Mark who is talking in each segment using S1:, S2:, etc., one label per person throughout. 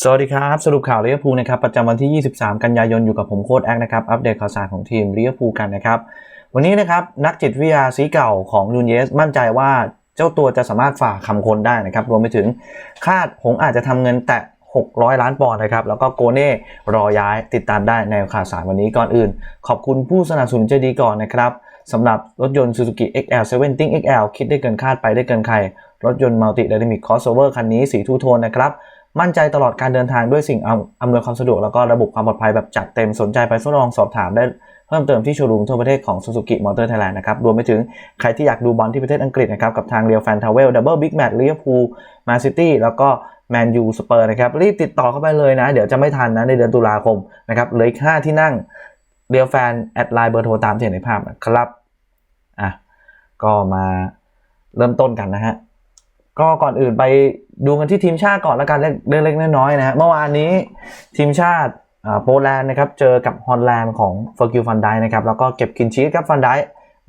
S1: สวัสดีครับ สรุปข่าวลิเวอร์พูนะครับประจำวันที่ 23 กันยายนอยู่กับผมโค้ดแอคนะครับอัปเดตข่าวสารของทีมลิเวอร์พูกันนะครับ วันนี้นะครับนักจิตวิทยาสีเก่าของนูนเยส มั่นใจว่าเจ้าตัวจะสามารถฝ่าคำคนได้นะครับ รวมไปถึงคาดหงอาจจะทำเงินแตะ 600 ล้านปอนด์นะครับ แล้วก็โกเน่รอย้ายติดตามได้ในข่าวสารวันนี้ก่อนอื่น ขอบคุณผู้สนับสนุนใจดีก่อนนะครับสำหรับรถยนต์ Suzuki XL 70 XL คิดได้เกินคาดไปได้เกินใคร รถยนต์ Multi Dynamic Crossover คันนี้สีทูโทนนะครับ มั่นใจตลอดการเดินทางด้วยสิ่งอำนวยความสะดวกแล้วก็ระบบความปลอดภัยแบบจัดเต็มสนใจไปทดลองสอบถามได้เพิ่มเติมที่โชว์รูมทั่วประเทศของ Suzuki Motor Thailand นะครับ รวมไปถึงใครที่อยากดูบอลที่ประเทศอังกฤษนะครับ กับทางเรียวแฟนทาวเวลดับเบิลบิ๊กแมตช์ลิเวอร์พูลมาซิตี้แล้วก็แมนยูสเปอร์นะครับ รีบติดต่อเข้าไปเลยนะ เดี๋ยวจะไม่ทันนะในเดือนตุลาคมนะครับเหลืออีก5ที่นั่งเรียวแฟนแอดไลน์เบอร์โทรตามที่เห็นในภาพนะครับอะก็มาเริ่มต้นกันนะฮะ ก็ก่อนอื่นไปดูกันที่ทีมชาติก่อนแล้วกันเล็กๆน้อยๆนะฮะเมื่อวานนี้ทีมชาติโปแลนด์นะครับเจอกับฮอลแลนด์ของเฟอร์กิลฟันไดนะครับแล้วก็เก็บคินชีสครับฟันได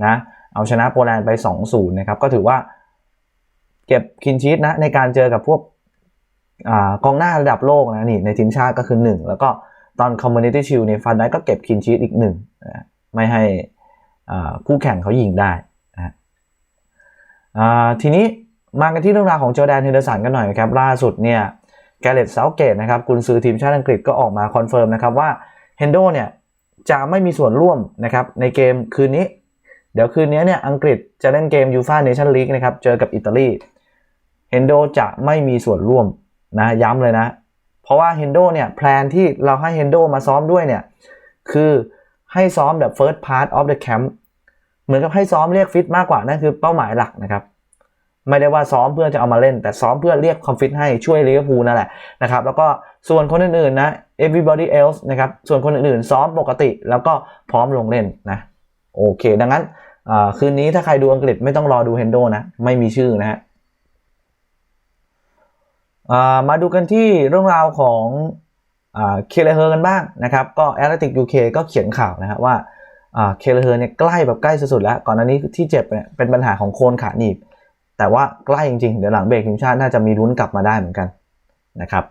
S1: นะเอาชนะโปแลนด์ไป 2-0นะครับก็ถือว่าเก็บคินชีสนะในการเจอกับพวกอกองหน้าระดับโลกนะนี่ในทีมชาติก็คือ 1 แล้วก็ตอนคอมมูนิตี้ชิลในฟันไดก็เก็บคินชีสอีก1นะไม่ให้คู่แข่งเขายิงได้นะทีนี้ มากันที่เรื่องราวของจอแดนเฮเดอร์สันกันหน่อยครับล่าสุดเนี่ยแกเรตเซาเกตนะครับกุนซือทีมชาติอังกฤษก็ออกมาคอนเฟิร์มนะครับว่าเฮนโดเนี่ยจะไม่มีส่วนร่วมนะครับในเกมคืนนี้ เดี๋ยวคืนนี้เนี่ยอังกฤษจะเล่นเกมยูฟ่าเนชั่นลีกนะครับเจอกับอิตาลีเฮนโดจะไม่มีส่วนร่วมนะย้ำเลยนะ เพราะว่าเฮนโดเนี่ยแพลนที่เราให้เฮนโดมาซ้อมด้วยเนี่ยคือให้ซ้อมแบบ first part of the camp เหมือนกับให้ซ้อมเรียกฟิตมากกว่านั่นคือเป้าหมายหลักนะครับ ไม่ได้ว่าซ้อมเพื่อจะเอามาเล่น แต่ซ้อมเพื่อเรียกคอมฟิตให้ช่วยลิเวอร์พูลนั่นแหละนะครับแล้วก็ส่วนคนอื่นๆนะ everybody else นะครับส่วนคนอื่นๆซ้อมปกติ แล้วก็พร้อมลงเล่นนะโอเค ดังนั้นคืนนี้ถ้าใครดูอังกฤษไม่ต้องรอดูเฮนโดนะ ไม่มีชื่อนะฮะมาดูกันที่เรื่องราวของเคเลเฮอร์กันบ้างนะครับ ก็แอตเลติกยูเคก็เขียนข่าวนะครับว่าเคเลเฮอร์เนี่ยใกล้แบบใกล้สุดๆแล้ว ก่อนหน้านี้ที่เจ็บเนี่ยเป็นปัญหาของโคนขาหนีบ แต่ว่าใกล้จริงๆ เดี๋ยวหลังเบรกทีมชาติน่าจะมีลุ้นกลับมาได้เหมือนกันนะครับ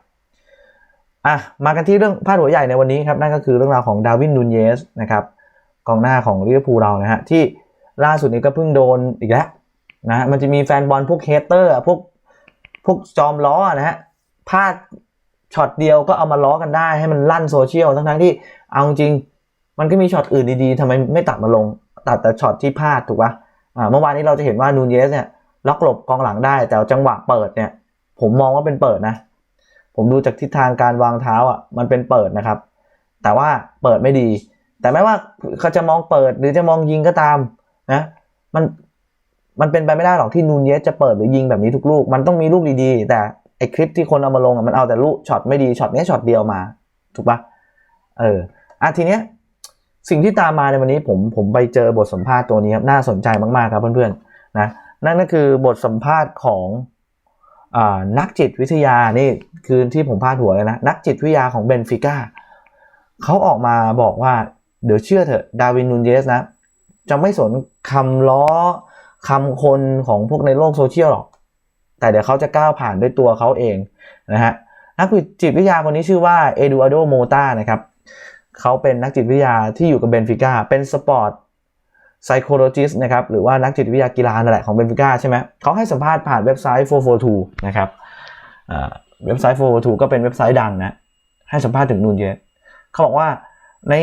S1: อะมากันที่เรื่องพาดหัวใหญ่ในวันนี้ครับนั่นก็คือเรื่องราวของดาวินนูนเยสนะครับกองหน้าของลิเวอร์พูลเรานะฮะที่ล่าสุดนี้ก็เพิ่งโดนอีกแล้วนะมันจะมีแฟนบอลพวกเฮเตอร์พวกพวกจอมล้อนะฮะพลาดช็อตเดียวก็เอามาล้อกันได้ให้มันลั่นโซเชียลทั้งๆที่เอาจริง มันก็มีช็อตอื่นดีๆทำไมไม่ตัดมาลง ตัดแต่ช็อตที่พลาดถูกปะอ่าเมื่อวานนี้เราจะเห็นว่านูนเยสเนี่ย ล็อกหลบกองหลังได้ แต่จังหวะเปิดเนี่ย ผมมองว่าเป็นเปิดนะ ผมดูจากทิศทางการวางเท้าอะ มันเป็นเปิดนะครับ แต่ว่าเปิดไม่ดี แต่ไม่ว่าเขาจะมองเปิดหรือจะมองยิงก็ตามนะมันมันเป็นไปไม่ได้หรอกที่นูนเยสจะเปิดหรือยิงแบบนี้ทุกลูก มันต้องมีลูกดีๆ แต่ไอคลิปที่คนเอามาลงมันเอาแต่ลูกช็อตไม่ดีช็อตนี้ช็อตเดียวมา ถูกปะเอออะทีเนี้ยสิ่งที่ตามมาในวันนี้ผมผมไปเจอบทสัมภาษณ์ตัวนี้ครับน่าสนใจมากๆครับเพื่อนๆนะ นั่นก็คือบทสัมภาษณ์ของอนักจิตวิทยานี่คือที่ผมพาดหัวเลยนะ นักจิตวิทยาของเบนฟิก้าเขาออกมาบอกว่า เดี๋ยวเชื่อเถอะดาวินนูนเยสนะ จะไม่สนคำล้อคำคนของพวกในโลกโซเชียลหรอก แต่เดี๋ยวเขาจะก้าวผ่านด้วยตัวเขาเองนะฮะนักจิตวิทยาคนนี้ชื่อว่าเอดูอาโดโมตานะครับเขาเป็นนักจิตวิทยาที่อยู่กับเบนฟิก้าเป็นสปอร์ต psychologist นะครับหรือว่านักจิตวิทยากีฬานั่นแหละของเบนฟิก้าใช่ไหมเขาให้สัมภาษณ์ผ่านเว็บไซต์ 442 นะครับเว็บไซต์ 442 ก็เป็นเว็บไซต์ดังนะ ให้สัมภาษณ์ถึงนูนเยสเขาบอกว่าใน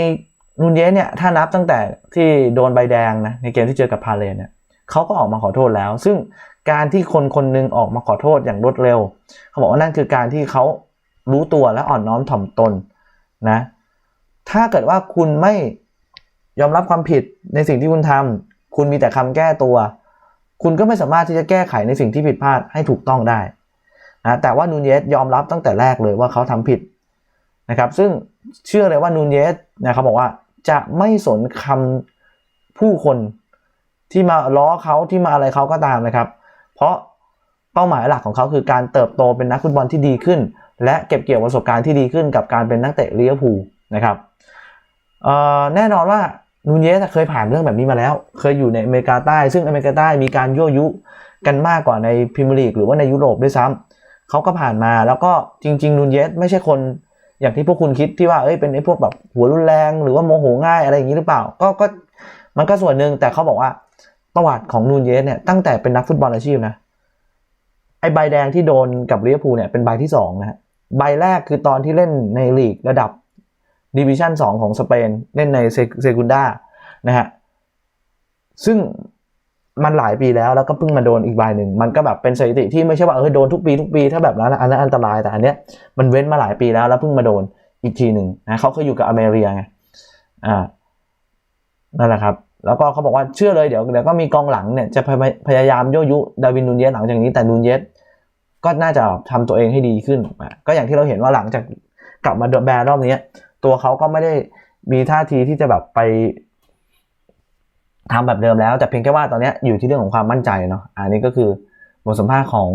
S1: นูนเยสเนี่ยถ้านับตั้งแต่ที่โดนใบแดงนะในเกมที่เจอกับพาเลนเนี่ยเขาก็ออกมาขอโทษแล้ว ซึ่งการที่คนคนนึงออกมาขอโทษอย่างรวดเร็ว เขาบอกว่านั่นคือการที่เขารู้ตัวและอ่อนน้อมถ่อมตนนะถ้าเกิดว่าคุณไม่ ยอมรับความผิดในสิ่งที่คุณทำคุณมีแต่คำแก้ตัว คุณก็ไม่สามารถที่จะแก้ไขในสิ่งที่ผิดพลาดให้ถูกต้องได้นะแต่ว่านูนเยสยอมรับตั้งแต่แรกเลยว่าเขาทำผิดนะครับซึ่งเชื่อเลยว่านูนเยสนะครับบอกว่าจะไม่สนคำผู้คนที่มาล้อเขาที่มาอะไรเขาก็ตามนะครับ เพราะเป้าหมายหลักของเขาคือการเติบโตเป็นนักฟุตบอลที่ดีขึ้น และเก็บเกี่ยวประสบการณ์ที่ดีขึ้นกับการเป็นนักเตะลิเวอร์พูนะครับ แน่นอนว่านูนเยสเคยผ่านเรื่องแบบนี้มาแล้ว เคยอยู่ในอเมริกาใต้ ซึ่งอเมริกาใต้มีการยั่วยุกันมากกว่าในพรีเมียร์ลีกหรือว่าในยุโรปด้วยซ้ำเขาก็ผ่านมาแล้วก็จริง ๆนูนเยสไม่ใช่คนอย่างที่พวกคุณคิดที่ว่าเอ้ยเป็นไอ้พวกแบบหัวรุนแรงหรือว่าโมโหง่ายอะไรอย่างนี้หรือเปล่า ก็ก็มันก็ส่วนหนึ่งแต่เขาบอกว่าประวัติของนูนเยสเนี่ยตั้งแต่เป็นนักฟุตบอลอาชีพนะไอ้ใบแดงที่โดนกับลิเวอร์พูลเนี่ยเป็นใบที่สองนะฮะใบแรกคือตอนที่เล่นในลีกระดับ ดิวิชั่น2 ของสเปน เล่นในเซกุนดานะฮะซึ่งมันหลายปีแล้วแล้วก็เพิ่งมาโดนอีกใบหนึ่ง มันก็แบบเป็นสถิติที่ไม่ใช่ว่าเออโดนทุกปีทุกปีถ้าแบบนั้นอันนั้นอันตรายแต่อันเนี้ยมันเว้นมาหลายปีแล้วแล้วเพิ่งมาโดนอีกทีหนึ่งนะเขาเคยอยู่กับอเมริกาไงอ่านั่นแหละครับ แล้วก็เขาบอกว่าเชื่อเลยเดี๋ยวเดี๋ยวก็มีกองหลังเนี่ยจะพยพยายามโยยุดาวินนูนเยสหลังจากนี้แต่นูนเยสก็น่าจะทำตัวเองให้ดีขึ้น ก็อย่างที่เราเห็นว่าหลังจากกลับมาแบร์รอบนี้ ตัวเขาก็ไม่ได้มีท่าทีที่จะแบบไปทำแบบเดิมแล้ว แต่เพียงแค่ว่าตอนนี้อยู่ที่เรื่องของความมั่นใจเนาะอันนี้ก็คือบทสัมภาษณ์ของ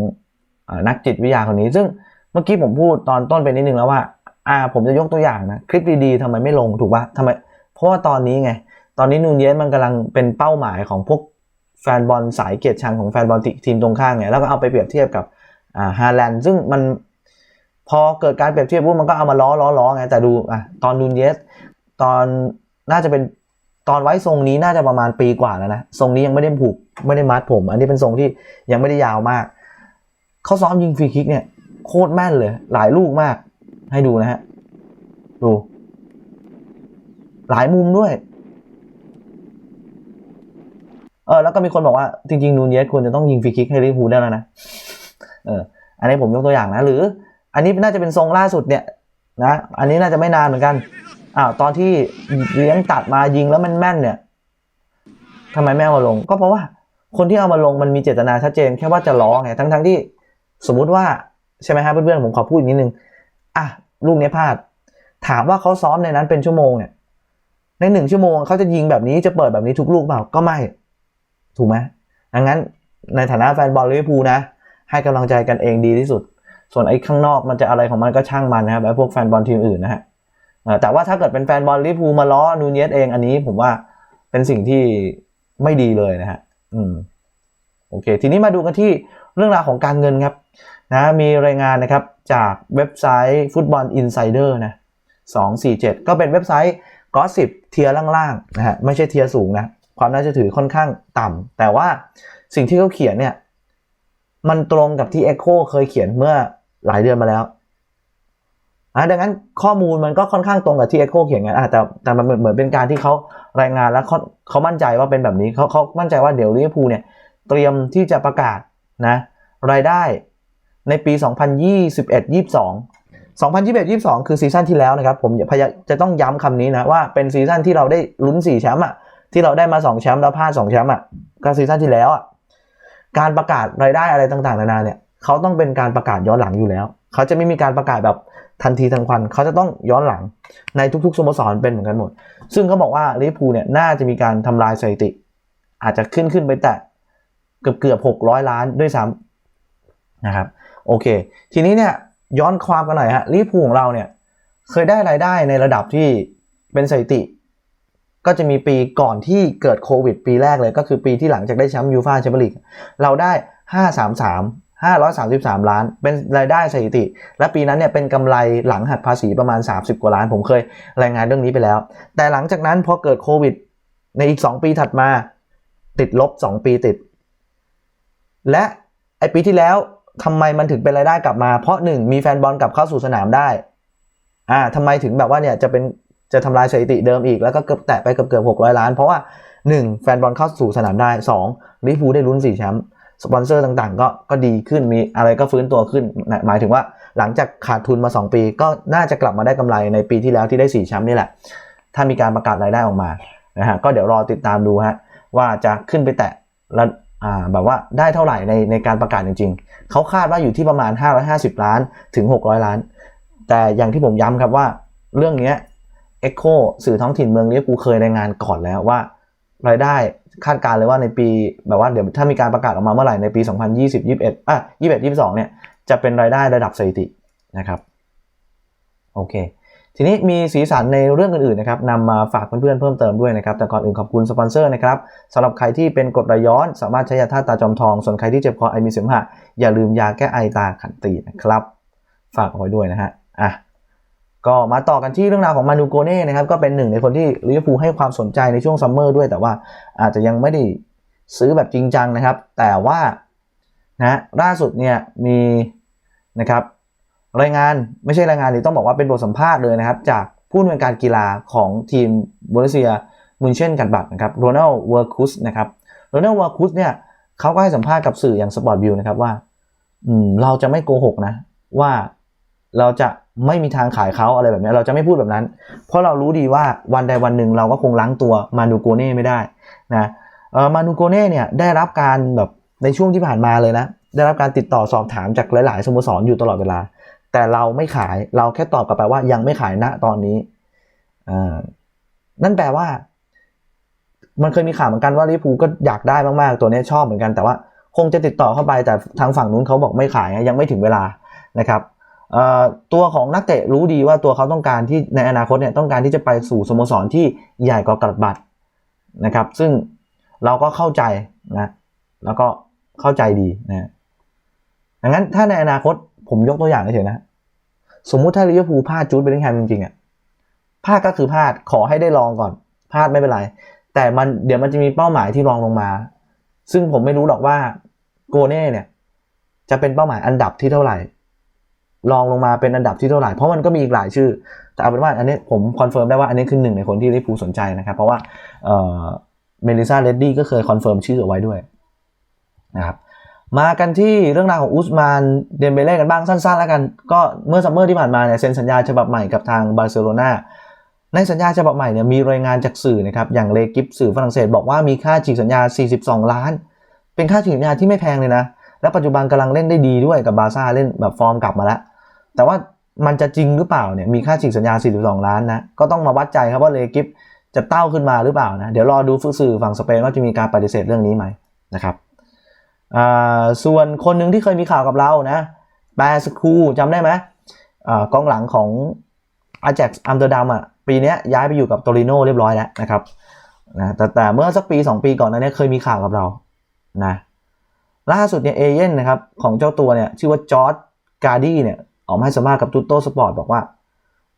S1: นักจิตวิทยาคนนี้ ซึ่งเมื่อกี้ผมพูดตอนต้นไปนิดนึงแล้วว่า อ่า ผมจะยกตัวอย่างนะ คลิปดีๆทำไมไม่ลงถูกปะทำไม เพราะว่าตอนนี้ไง ตอนนี้นูนเยสมันกำลังเป็นเป้าหมายของพวกแฟนบอลสายเกียรติชังของแฟนบอลทีมตรงข้างไงแล้วก็เอาไปเปรียบเทียบกับอ่าฮาแลนด์ซึ่งมัน พอเกิดการเปรียบเทียบปุ๊บมันก็เอามาล้อล้อล้อไงแต่ดูอะตอนนูนเยสตอนน่าจะเป็นตอนไว้ทรงนี้น่าจะประมาณปีกว่าแล้วนะทรงนี้ยังไม่ได้ผูกไม่ได้มัดผม อันนี้เป็นทรงที่ยังไม่ได้ยาวมากเขาซ้อมยิงฟรีคิกเนี่ยโคตรแม่นเลย หลายลูกมาก ให้ดูนะฮะดู หลายมุมด้วย เออแล้วก็มีคนบอกว่าจริงๆนูนเยสควรจะต้องยิงฟรีคิกให้ลิเวอร์พูลได้แล้วนะเอออันนี้ผมยกตัวอย่างนะหรือ อันนี้น่าจะเป็นทรงล่าสุดเนี่ยนะอันนี้น่าจะไม่นานเหมือนกันอ้าวตอนที่เลี้ยงตัดมายิงแล้วมันแม่นเนี่ยทำไมไม่เอามาลง ก็เพราะว่าคนที่เอามาลงมันมีเจตนาชัดเจนแค่ว่าจะล้อไงทั้งทั้งที่สมมุติว่าใช่ไหมฮะเพื่อนๆผมขอพูดอีกนิดนึงอะลูกนี้พลาด ถามว่าเขาซ้อมในนั้นเป็นชั่วโมงเนี่ยในหนึ่งชั่วโมงเขาจะยิงแบบนี้จะเปิดแบบนี้ทุกลูกเปล่าก็ไม่ถูกไหมดังนั้นในฐานะแฟนบอลลิเวอร์พูลนะ ให้กำลังใจกันเองดีที่สุด ส่วนไอ้ข้างนอกมันจะอะไรของมันก็ช่างมันนะครับไอ้พวกแฟนบอลทีมอื่นนะฮะแต่ว่าถ้าเกิดเป็นแฟนบอลลิเวอร์พูลมาล้อนูเนียสเองอันนี้ผมว่าเป็นสิ่งที่ไม่ดีเลยนะฮะอืมโอเค ทีนี้มาดูกันที่เรื่องราวของการเงินครับนะมีรายงานนะครับจากเว็บไซต์ฟุตบอลอินไซเดอร์นะ247 ก็เป็นเว็บไซต์ก็สิบเทียร์ล่างๆนะฮะไม่ใช่เทียร์สูงนะความน่าจะถือค่อนข้างต่ำแต่ว่าสิ่งที่เขาเขียนเนี่ย มันตรงกับที่ Echo เคยเขียนเมื่อหลายเดือนมาแล้วอะดังนั้นข้อมูลมันก็ค่อนข้างตรงกับที่ Echo เขียนไงอะแต่แต่มันเหมือนเป็นการที่เขารายงานแล้วเขาเขามั่นใจว่าเป็นแบบนี้เขาเขามั่นใจว่าเดี๋ยวลิเวอร์พูลเนี่ยเตรียมที่จะประกาศนะรายได้ในปี 2021-22 2021-22 คือซีซั่นที่แล้วนะครับ ผมพยายามจะต้องย้ำคำนี้นะว่าเป็นซีซั่นที่เราได้ลุ้น 4 แชมป์อะที่เราได้มา 2 แชมป์แล้วพลาด 2 แชมป์อะก็ซีซั่นที่แล้วอะ การประกาศรายได้อะไรต่างๆนานาเนี่ยเขาต้องเป็นการประกาศย้อนหลังอยู่แล้ว เขาจะไม่มีการประกาศแบบทันทีทันควัน เขาจะต้องย้อนหลังในทุกๆสโมสรเป็นเหมือนกันหมด ซึ่งเขาบอกว่าลิเวอร์พูลเนี่ยน่าจะมีการทำลายสถิติ อาจจะขึ้นขึ้นไปแต่เกือบเกือบหกร้อยล้านด้วยซ้ำนะครับโอเค ทีนี้เนี่ยย้อนความกันหน่อยฮะลิเวอร์พูลของเราเนี่ยเคยได้รายได้ในระดับที่เป็นสถิติ ก็จะมีปีก่อนที่เกิดโควิด ปีแรกเลย ก็คือปีที่หลังจากได้แชมป์ยูฟ่าแชมเปี้ยนลีกเราได้ 533 533 ล้าน เป็นรายได้สถิติ และปีนั้นเนี่ยเป็นกำไรหลังหักภาษีประมาณ 30 กว่าล้าน ผมเคยรายงานเรื่องนี้ไปแล้ว แต่หลังจากนั้นพอเกิดโควิด ในอีก 2 ปีถัดมา ติดลบ 2 ปีติด และไอปีที่แล้วทำไมมันถึงเป็นรายได้กลับมา เพราะหนึ่งมีแฟนบอลกลับเข้าสู่สนามได้อ่าทำไมถึงแบบว่าเนี่ยจะเป็น จะทำลายสถิติเดิมอีกแล้วก็เกือบแตะไปเกือบเกือบหกร้อยล้าน เพราะว่า 1 แฟนบอลเข้าสู่สนามได้ 2 ลิเวอร์พูได้ลุ้น4แชมป์สปอนเซอร์ต่างๆ ก็ก็ดีขึ้นมีอะไรก็ฟื้นตัวขึ้น หมายถึงว่าหลังจากขาดทุนมา 2 ปี ก็น่าจะกลับมาได้กำไรในปีที่แล้วที่ได้4แชมป์นี่แหละ ถ้ามีการประกาศรายได้ออกมานะฮะก็เดี๋ยวรอติดตามดูฮะว่าจะขึ้นไปแตะแล้วอ่าแบบว่าได้เท่าไหร่ในในการประกาศจริง ๆ เขาคาดว่าอยู่ที่ประมาณ 550 ล้านถึง 600 ล้าน แต่อย่างที่ผมย้ำครับว่าเรื่องนี้ Echo สื่อท้องถิ่นเมืองนี้กูเคยรายงานก่อนแล้วว่ารายได้คาดการเลยว่าในปีแบบว่าเดี๋ยวถ้ามีการประกาศออกมาเมื่อไหร่ในปี 2020 21อะ21 22 เนี่ย จะเป็นรายได้ระดับสถิตินะครับ โอเค ทีนี้มีสีสันในเรื่องอื่นๆนะครับนำมาฝากเพื่อนๆเพิ่มเติมด้วยนะครับ แต่ก่อนอื่นขอบคุณสปอนเซอร์นะครับสำหรับใครที่เป็นกรดไหลย้อนสามารถใช้ยาธาตุตาจอมทอง ส่วนใครที่เจ็บคอไอมีเสมหะอย่าลืมยาแก้ไอตาขันตีนะครับ ฝากเอาไว้ด้วยนะฮะอะ ก็มาต่อกันที่เรื่องราวของมานูโกเน่นะครับก็เป็นหนึ่งในคนที่ลิเวอร์พูลให้ความสนใจในช่วงซัมเมอร์ด้วย แต่ว่าอาจจะยังไม่ได้ซื้อแบบจริงจังนะครับ แต่ว่านะล่าสุดเนี่ยมีนะครับรายงานไม่ใช่รายงานหรือต้องบอกว่าเป็นบทสัมภาษณ์เลยนะครับ จากผู้อำนวยการกีฬาของทีมบริเซียมุนเช่นกันบัตนะครับโรนัลเวอร์คุสนะครับโรนัลเวอร์คุสเนี่ยเขาก็ให้สัมภาษณ์กับสื่ออย่างสปอร์ตวิวนะครับว่าอืมเราจะไม่โกหกนะว่าเราจะ ไม่มีทางขายเขาอะไรแบบนี้เราจะไม่พูดแบบนั้น เพราะเรารู้ดีว่าวันใดวันหนึ่งเราก็คงล้างตัวมานูโกเน่ไม่ได้นะเออมานูโกเน่เนี่ยได้รับการแบบในช่วงที่ผ่านมาเลยนะ ได้รับการติดต่อสอบถามจากหลาย ๆสโมสรอยู่ตลอดเวลา แต่เราไม่ขายเราแค่ตอบกลับไปว่ายังไม่ขายณตอนนี้อ่านั่นแปลว่า มันเคยมีข่าวเหมือนกันว่าลิเวอร์พูก็อยากได้มาก ๆ ตัวนี้ชอบเหมือนกันแต่ว่าคงจะติดต่อเข้าไปแต่ทางฝั่งนู้นเขาบอกไม่ขายยังไม่ถึงเวลานะครับ ตัวของนักเตะรู้ดีว่าตัวเขาต้องการที่ในอนาคตเนี่ยต้องการที่จะไปสู่สโมสรที่ใหญ่กว่ากระบัดนะครับ ซึ่งเราก็เข้าใจนะแล้วก็เข้าใจดีนะดังนั้นถ้าในอนาคตผมยกตัวอย่างเฉยๆนะ สมมุติถ้าลิเวอร์พูลพลาดจูดเบลลิงแฮมจริงๆอะพลาดก็คือพลาดขอให้ได้ลองก่อนพลาดไม่เป็นไร แต่มันเดี๋ยวมันจะมีเป้าหมายที่รองลงมา ซึ่งผมไม่รู้หรอกว่าโกเน่เนี่ย จะเป็นเป้าหมายอันดับที่เท่าไหร่ รองลงมาเป็นอันดับที่เท่าไหร่ เพราะมันก็มีอีกหลายชื่อ แต่เอาเป็นว่าอันนี้ผมคอนเฟิร์มได้ว่าอันนี้คือหนึ่งในคนที่ลิเวอร์พูสนใจนะครับ เพราะว่าเอ่อเมลิซาเลดดี้ก็เคยคอนเฟิร์มชื่อเอาไว้ด้วยนะครับมากันที่เรื่องราวของอุสมานเดมเบเล่กันบ้างสั้นๆ แล้วกัน ก็เมื่อซัมเมอร์ที่ผ่านมาเนี่ยเซ็นสัญญาฉบับใหม่กับทางบาร์เซโลนาในสัญญาฉบับใหม่เนี่ยมีรายงานจากสื่อนะครับอย่างเลกิฟสื่อฝรั่งเศสบอกว่ามีค่าฉีกสัญญา 42 ล้าน เป็นค่าฉีกสัญญาที่ไม่แพงเลยนะ และปัจจุบันกำลังเล่นได้ดีด้วยกับบาร์ซ่าเล่นแบบฟอร์มกลับมาแล้ว แต่ว่ามันจะจริงหรือเปล่าเนี่ยมีค่าฉีกสัญญา 42 ล้านนะก็ต้องมาวัดใจครับว่าเลกิฟจะเต้าขึ้นมาหรือเปล่านะเดี๋ยวรอดูสื่อฝั่งสเปนว่าจะมีการปฏิเสธเรื่องนี้ไหมนะครับส่วนคนหนึ่งที่เคยมีข่าวกับเรานะแปรสคูจำได้ไหมอกองหลังของอาแจ็กอัมเตอร์ดัมอะปีนี้ย้ายไปอยู่กับโตริโนเรียบร้อยแล้วนะครับนะแต่แต่เมื่อสักปี 2 ปีก่อนนั้นเนี่ยเคยมีข่าวกับเรานะล่าสุดเนี่ยเอเย่นนะครับของเจ้าตัวเนี่ยชื่อว่าจอร์ดการ์ดี้เนี่ย ออกมาให้สัมภาษณ์กับตูโต้สปอร์ตบอกว่า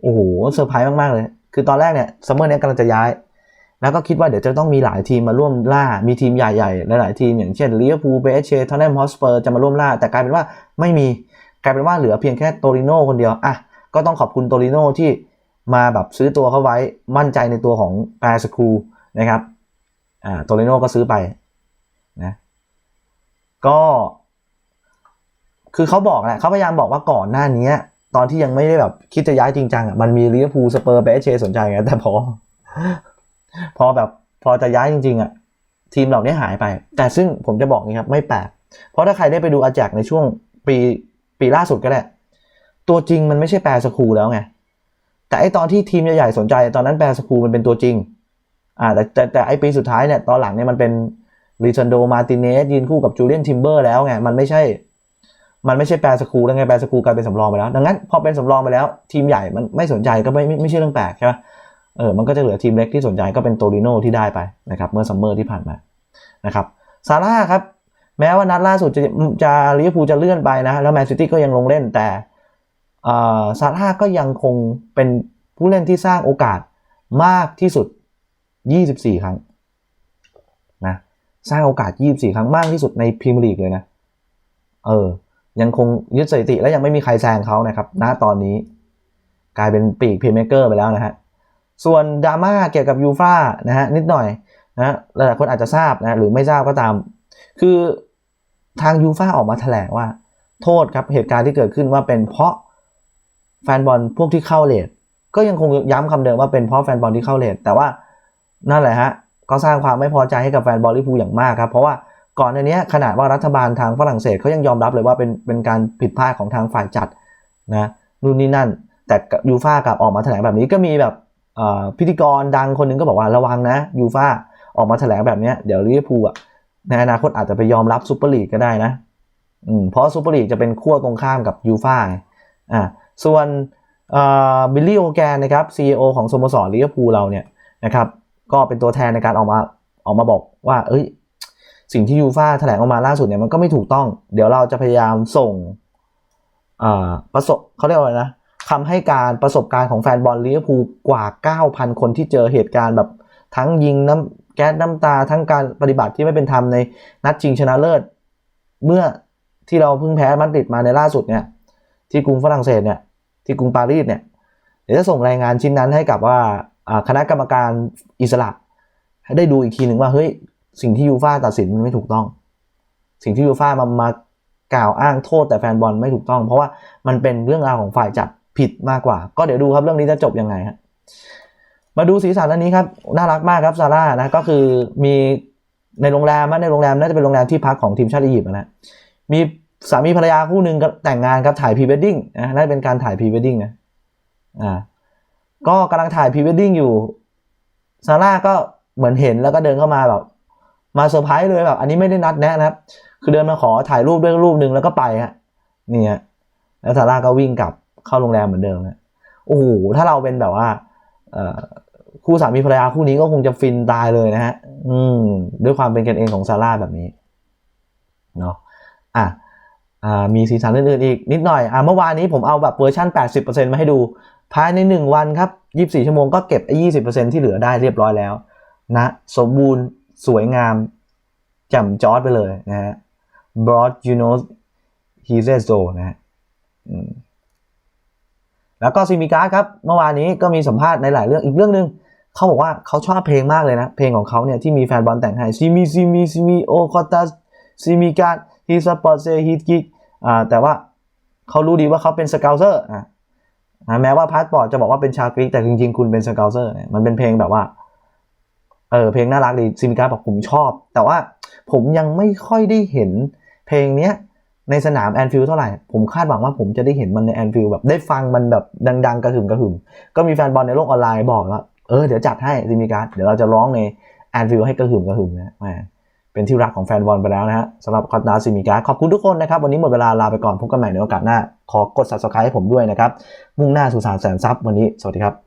S1: โอ้โหเซอร์ไพรส์มาก ๆ เลย คือตอนแรกเนี่ยซัมเมอร์เนี้ยกำลังจะย้าย แล้วก็คิดว่าเดี๋ยวจะต้องมีหลายทีมมาร่วมล่า มีทีมใหญ่ๆ หลายๆทีม อย่างเช่นลิเวอร์พูลเบสเชทอนแนมฮอสเปอร์จะมาร่วมล่า แต่กลายเป็นว่าไม่มี กลายเป็นว่าเหลือเพียงแค่โตริโน่คนเดียว อะ ก็ต้องขอบคุณโตริโน่ที่มาแบบซื้อตัวเข้าไว้ มั่นใจในตัวของแปรสคูนะครับ อ่า โตริโน่ก็ซื้อไปนะ ก็ คือเขาบอกแหละเขาพยายามบอกว่าก่อนหน้านี้ตอนที่ยังไม่ได้แบบคิดจะย้ายจริงจังอะมันมีลิเวอร์พูลสเปอร์เบสเชสนใจไงแต่พอ พอแบบพอจะย้ายจริง ๆ อะ ทีมเหล่านี้หายไป แต่ซึ่งผมจะบอกนี้ครับ ไม่แปลกเพราะถ้าใครได้ไปดูอาแจกในช่วงปีปีล่าสุดก็ได้ตัวจริงมันไม่ใช่แปรสคูแล้วไงแต่ไอตอนที่ทีมใหญ่ๆสนใจ ตอนนั้นแปรสคูมันเป็นตัวจริงอ่าแต่แต่แต่ไอปีสุดท้ายเนี่ยตอนหลังเนี่ยมันเป็นริชันโดมาติเนสยืนคู่กับจูเลียนทิมเบอร์แล้วไงมันไม่ใช่ มันไม่ใช่แปรสคูแล้วไงแปรสคูกลายเป็นสำรองไปแล้ว ดังนั้นพอเป็นสำรองไปแล้ว ทีมใหญ่มันไม่สนใจก็ไม่ไม่ไม่ใช่เรื่องแปลกใช่ไหมเออมันก็จะเหลือทีมเล็กที่สนใจก็เป็นโตริโนที่ได้ไปนะครับเมื่อซัมเมอร์ที่ผ่านมานะครับซาร่าครับแม้ว่านัดล่าสุดจะจะลิเวอร์พูลจะเลื่อนไปนะแล้วแมนซิตี้ก็ยังลงเล่นแต่ซาร่าก็ยังคงเป็นผู้เล่นที่สร้างโอกาสมากที่สุด 24 ครั้งนะสร้างโอกาส 24 ครั้งมากที่สุดในพรีเมียร์ลีกเลยนะเออ ยังคงยึดสถิติและยังไม่มีใครแซงเขานะครับณตอนนี้ กลายเป็นปีกเพย์เมเกอร์ไปแล้วนะฮะส่วนดราม่าเกี่ยวกับยูฟ่านะฮะนิดหน่อยนะหลายๆคนอาจจะทราบนะหรือไม่ทราบก็ตาม คือทางยูฟ่าออกมาแถลงว่า โทษครับเหตุการณ์ที่เกิดขึ้นว่าเป็นเพราะแฟนบอลพวกที่เข้าเลทก็ยังคงย้ำคำเดิมว่าเป็นเพราะแฟนบอลที่เข้าเลทแต่ว่านั่นแหละฮะก็สร้างความไม่พอใจให้กับแฟนบอลลิเวอร์พูอย่างมากครับ เพราะว่า ก่อนในนี้ขนาดว่ารัฐบาลทางฝรั่งเศสเขายังยอมรับเลยว่าเป็นเป็นการผิดพลาดของทางฝ่ายจัดนะนู่นนี่นั่น แต่ยูฟ่ากลับออกมาแถลงแบบนี้ก็มีแบบพิธีกรดังคนหนึงก็บอกว่าระวังนะยูฟาออกมาแถลงแบบนี้เดี๋ยวลิเวอร์พูลอะในอนาคตอาจจะไปยอมรับซูเปอร์ลีกก็ได้นะอืมเพราะซูเปอร์ลีกจะเป็นขั้วตรงข้ามกับยูฟาอ่าส่วนบิลลี่โอแกนนะครับ CEO ของสโมสรลิเวอร์พูลเราเนี่ยนะครับก็เป็นตัวแทนในการออกมาออกมาบอกว่า เอ้ย สิ่งที่ยูฟ่าแถลงออกมาล่าสุดเนี่ยมันก็ไม่ถูกต้อง เดี๋ยวเราจะพยายามส่งอ่าประสบเขาเรียกว่าอะไรนะคำให้การประสบการณ์ของแฟนบอลลิเวอร์พูลกว่า 9,000 คนที่เจอเหตุการณ์แบบทั้งยิงน้ำแก๊สน้ำตาทั้งการปฏิบัติที่ไม่เป็นธรรมในนัดชิงชนะเลิศ เมื่อที่เราเพิ่งแพ้มาดริดมาในล่าสุดเนี่ยที่กรุงฝรั่งเศสเนี่ยที่กรุงปารีสเนี่ยเดี๋ยวจะส่งรายงานชิ้นนั้นให้กับว่าอ่าคณะกรรมการอิสระให้ได้ดูอีกทีหนึ่งว่าเฮ้ย สิ่งที่ยูฟ่าตัดสินมันไม่ถูกต้อง สิ่งที่ยูฟ่ามามากล่าวอ้างโทษแต่แฟนบอลไม่ถูกต้อง เพราะว่ามันเป็นเรื่องราวของฝ่ายจัดผิดมากกว่า ก็เดี๋ยวดูครับเรื่องนี้จะจบยังไงฮะมาดูสีสันอันนี้ครับน่ารักมากครับซาร่านะก็คือมีในโรงแรมนะในโรงแรมน่าจะเป็นโรงแรมที่พักของทีมชาติอียิปต์นะมีสามีภรรยาคู่หนึ่งแต่งงานครับถ่ายพรีเวดดิ้งนะน่าจะเป็นการถ่ายพรีเวดดิ้งนะอ่าก็กำลังถ่ายพรีเวดดิ้งอยู่ซาร่าก็เหมือนเห็นแล้วก็เดินเข้ามาแบบ มาเซอร์ไพรส์เลยแบบ อันนี้ไม่ได้นัดแนะนะครับคือเดินมาขอถ่ายรูปด้วยรูปหนึ่งแล้วก็ไปฮะนี่ฮะแล้วซาร่าก็วิ่งกลับเข้าโรงแรมเหมือนเดิมนะโอ้โหถ้าเราเป็นแบบว่าคู่สามีภรรยาคู่นี้ก็คงจะฟินตายเลยนะฮะ อืม ด้วยความเป็นกันเองของซาร่าแบบนี้ เนาะอะอ่า มีสีสันอื่นๆอีกนิดหน่อย อะเมื่อวานนี้ผมเอาแบบเวอร์ชัน80%มาให้ดู ภายใน 1 วันครับ 24 ชั่วโมงก็เก็บไอ้20%ที่เหลือได้เรียบร้อยแล้ว นะ สมบูรณ์ สวยงามแจ่มจอดไปเลยนะฮะ broad you know he says so นะฮะแล้วก็ซิมิการ์ครับ เมื่อวานนี้ก็มีสัมภาษณ์ในหลายเรื่องอีกเรื่องหนึ่งเขาบอกว่าเขาชอบเพลงมากเลยนะ เพลงของเขาเนี่ยที่มีแฟนบอลแต่งให้ซิมิซิมิซิมิโอคอตัสซิมิการ์ฮีสปอร์ตเซฮีกิกอ่าแต่ว่าเขารู้ดีว่าเขาเป็นสเกลเซอร์อะแม้ว่าพาสปอร์ตจะบอกว่าเป็นชาวกรีกแต่จริงๆ คุณเป็นสเกลเซอร์มันเป็นเพลงแบบว่า ออเพลงน่ารักดีซิมิกาบอกผมชอบ แต่ว่าผมยังไม่ค่อยได้เห็นเพลงเนี้ยในสนามแอนฟิลด์เท่าไหร่ ผมคาดหวังว่าผมจะได้เห็นมันในแอนฟิลด์แบบได้ฟังมันแบบดัง ๆ กระหึ่มกระหึ่มก็มีแฟนบอลในโลกออนไลน์บอกว่าเออเดี๋ยวจัดให้ซิมิการ์ดเดี๋ยวเราจะร้องในแอนฟิลด์ให้กระหึ่มกระหึ่มนะแหมเป็นที่รักของแฟนบอลไปแล้วนะฮะสำหรับคอตนาซิมิการ์ดขอบคุณทุกคนนะครับ วันนี้หมดเวลาลาไปก่อนพบกันใหม่ในโอกาสหน้า ขอกด subscribe ให้ผมด้วยนะครับมุ่งหน้าสู่สามแสนซับวันนี้สวัสดีครับ